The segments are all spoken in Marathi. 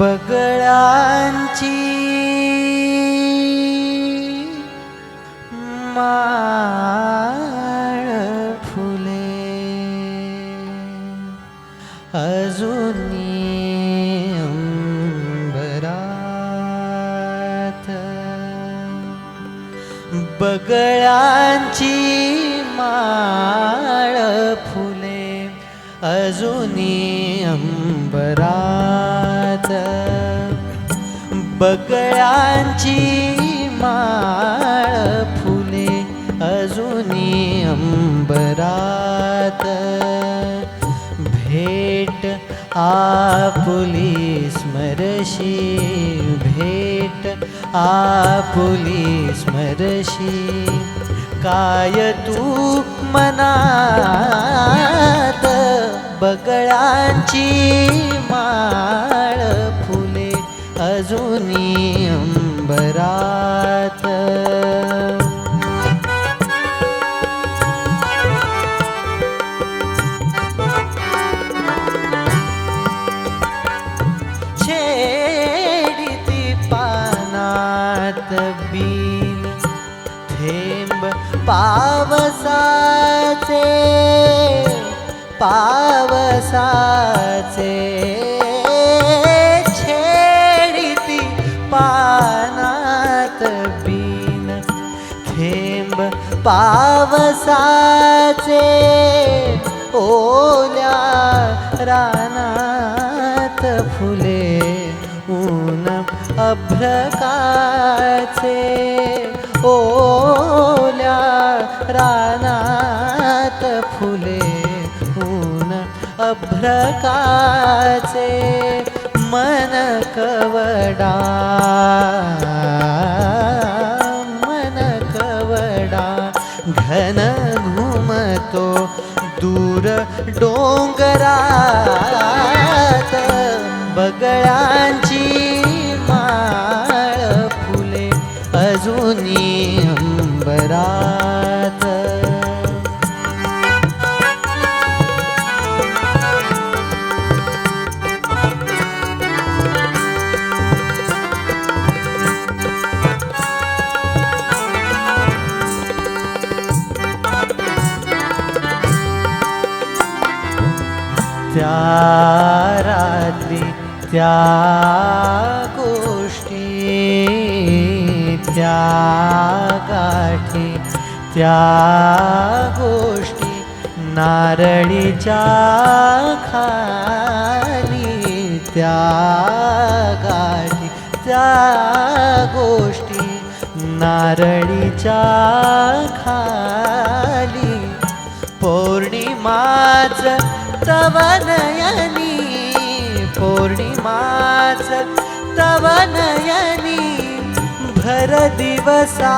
बगळांची माळ फुले. अजूनी अंबरात बगळांची माळ फुले. अजूनी अंबरात बगळ्यांची माळ फुले अजूनी अंबरात. भेट आपुली स्मरशी भेट आपुली स्मरशी. काय तू मनात बगळांची बीन थेंब पावसाचे पावसाचे छेडिती पानात बीन थेंब पावसाचे ओल्या रानात फुल अभ्रकाचे ओल्या रानात फुले ऊन अभ्रकाचे मन कवडा मन कवडा. घन घुमतो दूर डोंगरात बगळांची त्या रात्री त्या गोष्टी त्या गाठी त्या गोष्टी नारळीच्या खाली त्या गाठी त्या गोष्टी नारळीच्या खाली. पौर्णिमाच तव नयनी पौर्णिमाच तव नयनी भर दिवसा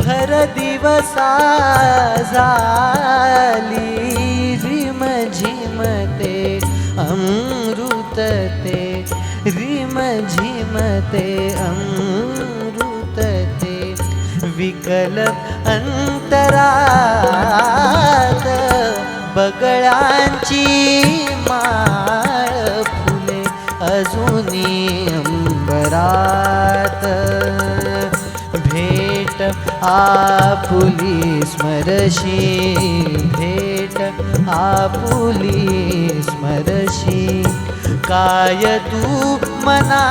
भर दिवसा झाली रिम झिमते अमृतते रिम झिमते अमृतते विकल अंतरात बगळांची माळ फुले अजूनी अंबरात. भेट आपुली स्मरशी भेट आपुली स्मरशी. काय तू मना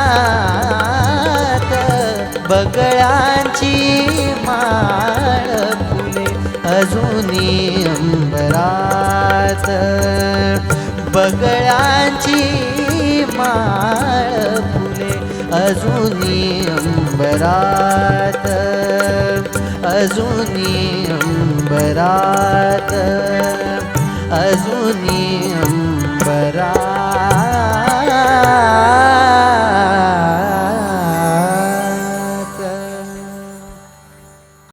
बगळांची माळ फुले अजूनी अंबरात. बगळांची माळ फुले अजूनी अंबरात. अजूनी अंबरात. अजूनी